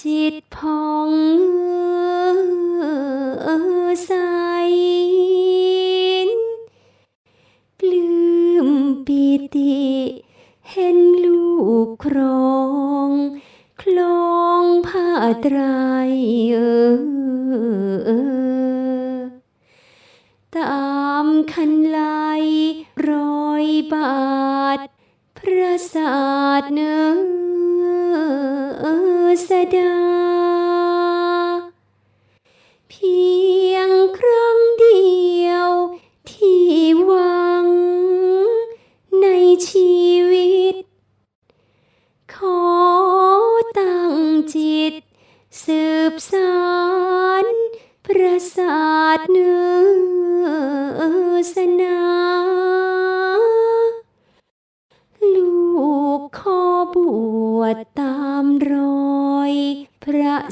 จิตพองเอใสปลื้มปิติ เห็นลูกครองคลองผ้าไตรเออตามคันไลรอยบาท พระศาสเนื้อ สดา เพียงครั้งเดียวที่หวังในชีวิต ขอตั้งจิต สืบสารประสาทเนื้อสนา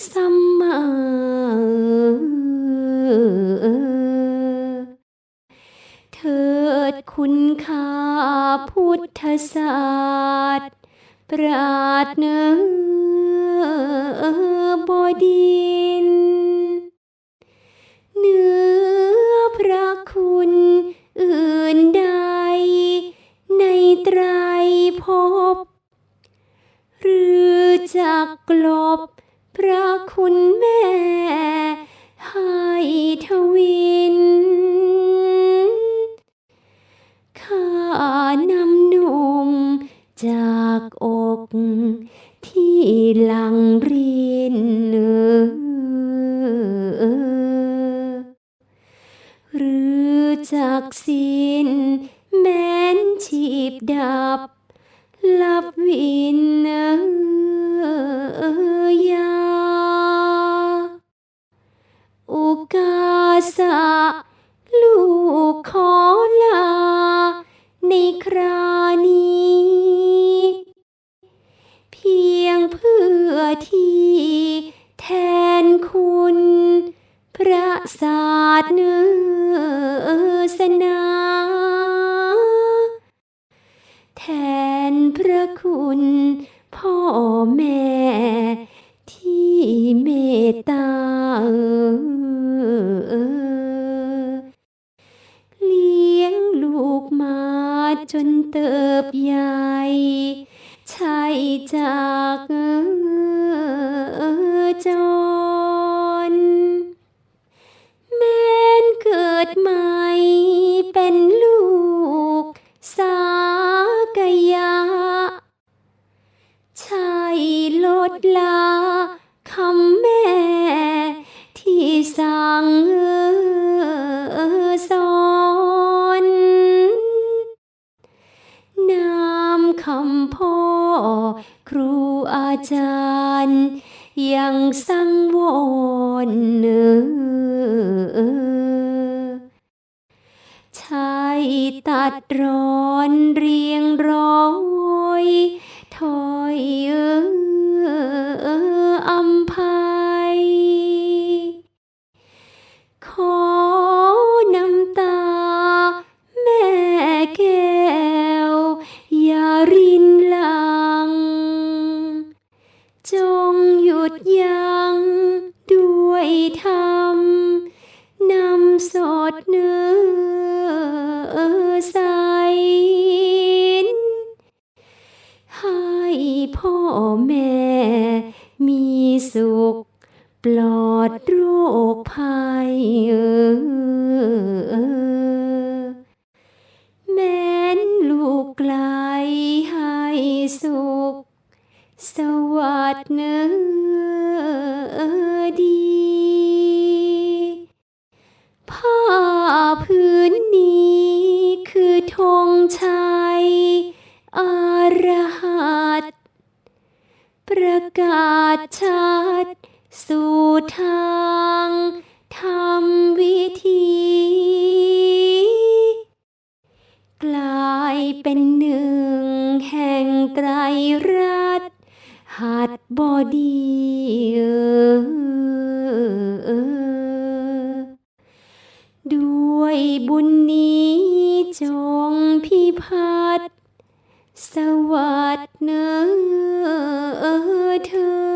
สัมมาเถิดคุณค่าพุทธศาสตร์ปราดเนือบดิน เนื้อพระคุณอื่นใด ในไตรภพหรือจะกลบ พระคุณแม่ให้ทวิน ข้านำนมจากอกที่หลังรินหรือจากสิ้นแม้นชีพดับลับวินยา กาสะลูกขอลา ในครานี้ เพียงเพื่อที่แทนคุณ พระศาสเนื้อสนา แทนพระคุณพ่อแม่ที่เมตตา ลูกมาจนเติบใหญ่ใช่จากจนแม้นเกิดใหม่เป็นลูกสากยะใช่ลดลาำพ่อ ครูอาจารย์ ยังสังวรเนื้อใช่ตัดรอนเรียงร้อยถอยเออ ดเนื้อใสให้พ่อแม่มีสุข ปลอดโรคภัยแม้นลูกไกลให้สุข สวัสดเนื้อดี พื้นนี้คือธงชัย อารหัตประกาศชัดสู่ทางทำวิธี กลายเป็นหนึ่งแห่งไตรรัตน์หัดบอดีเออ ด้วยบุญนี้จงพิพัฒน์สวัสดเนอเธอ